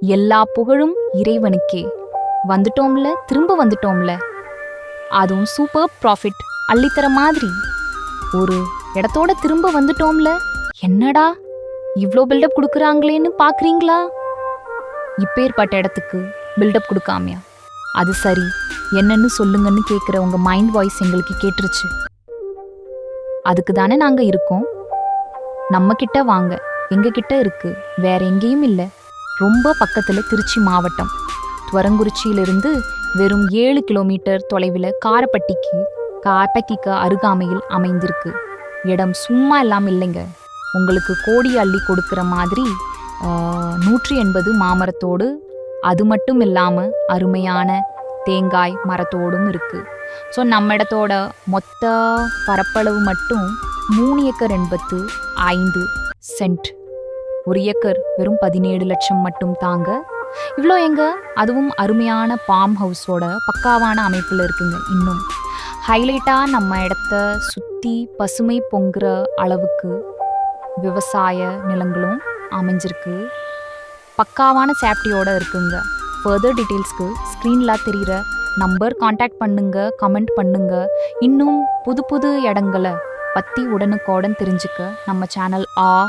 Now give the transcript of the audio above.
எல்லா புகழும் இறைவனுக்கே. வந்துட்டோம்ல திரும்ப வந்துட்டோம்ல. அதுவும் சூப்பர் ப்ராஃபிட் அள்ளித்தர மாதிரி. ஒரு இடத்தோட திரும்ப வந்துட்டோம்ல. என்னடா இவ்வளோ பில்டப் கொடுக்குறாங்களேன்னு பார்க்குறீங்களா இப்பேற்பட்ட இடத்துக்கு பில்டப் கொடுக்காமையா? அது சரி என்னன்னு சொல்லுங்கன்னு கேட்குற உங்கள் மைண்ட் வாய்ஸ் எங்களுக்கு கேட்டுருச்சு. அதுக்கு தானே நாங்கள் இருக்கோம். நம்ம வாங்க எங்ககிட்ட இருக்குது வேற எங்கேயும் இல்லை. ரொம்ப பக்கத்தில் திருச்சி மாவட்டம். துவரங்குறிச்சியிலிருந்து வெறும் ஏழு கிலோமீட்டர் தொலைவில் காரப்பட்டிக்கு காரப்பட்டிக்கு அருகாமையில் அமைந்திருக்கு. இடம் சும்மா எல்லாம் இல்லைங்க. உங்களுக்கு கோடி அள்ளி கொடுக்குற மாதிரி நூற்றி எண்பது மாமரத்தோடு அது மட்டும் இல்லாமல் அருமையான தேங்காய் மரத்தோடும் இருக்குது ஸோ நம்ம இடத்தோட மொத்த பரப்பளவு மட்டும் மூணு ஏக்கர் எண்பத்து ஐந்து சென்ட். ஒரு ஏக்கர் வெறும் பதினேழு லட்சம் மட்டும் தாங்க. இவ்வளோ எங்க? அதுவும் அருமையான பாம் ஹவுஸோட பக்காவான அமைப்பில் இருக்குங்க இன்னும். ஹைலைட்டாக நம்ம இடத்த சுற்றி பசுமை பொங்குற அளவுக்கு விவசாய நிலங்களும் அமைஞ்சிருக்கு. பக்காவான சேஃப்டியோட இருக்குங்க. ஃபர்தர் டீட்டெயில்ஸ்க்கு ஸ்க்ரீனில் தெரிகிற நம்பர் காண்டாக்ட் பண்ணுங்க கமெண்ட் பண்ணுங்க. இன்னும் புது புது இடங்களை பற்றி உடனுக்கோடன் தெரிஞ்சுக்க நம்ம சேனல் ஆ